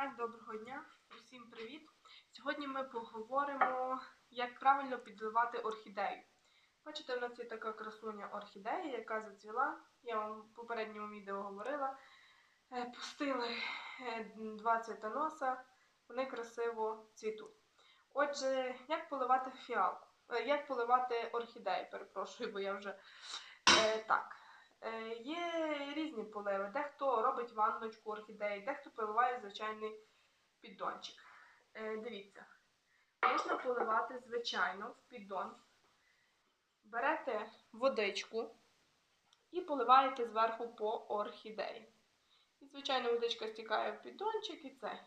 Так, доброго дня, усім привіт! Сьогодні ми поговоримо, як правильно підливати орхідею. Бачите, в нас є така красуня орхідея, яка зацвіла. Я вам в попередньому відео говорила. Е, Пустили е, два цвітоноса, вони красиво цвітуть. Отже, як поливати фіалку? Е, Як поливати орхідею, перепрошую, бо я вже так. Є поливи. Дехто робить ванночку орхідеї, дехто поливає звичайний піддончик. Е, Дивіться, можна поливати звичайно в піддон. Берете водичку і поливаєте зверху по орхідеї. І, звичайно, водичка стікає в піддончик і це.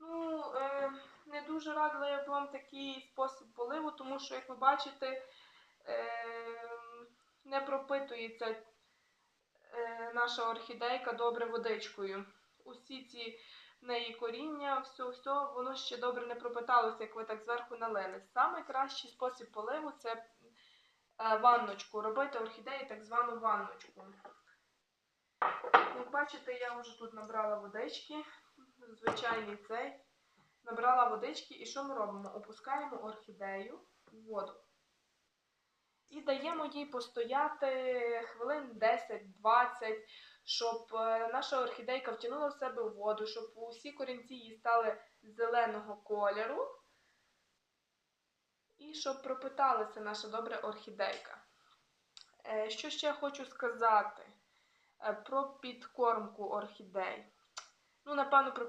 Ну, е, не дуже радила я б вам такий спосіб поливу, тому що, як ви бачите, е, не пропитується наша орхідейка добре водичкою. Усі ці в неї коріння, все, все, воно ще добре не пропиталося, як ви так зверху налили. Саме кращий спосіб поливу це е, ванночку. Робити орхідеї так звану ванночку. Як бачите, я вже тут набрала водички, звичайний цей. Набрала водички, і що ми робимо? Опускаємо орхідею в воду. І даємо їй постояти хвилин 10-20, щоб е, наша орхідейка втягнула в себе воду, щоб усі корінці її стали зеленого кольору. І щоб пропиталася наша добра орхідейка. Е, Що ще хочу сказати е, про підкормку орхідей? Ну, напевно, про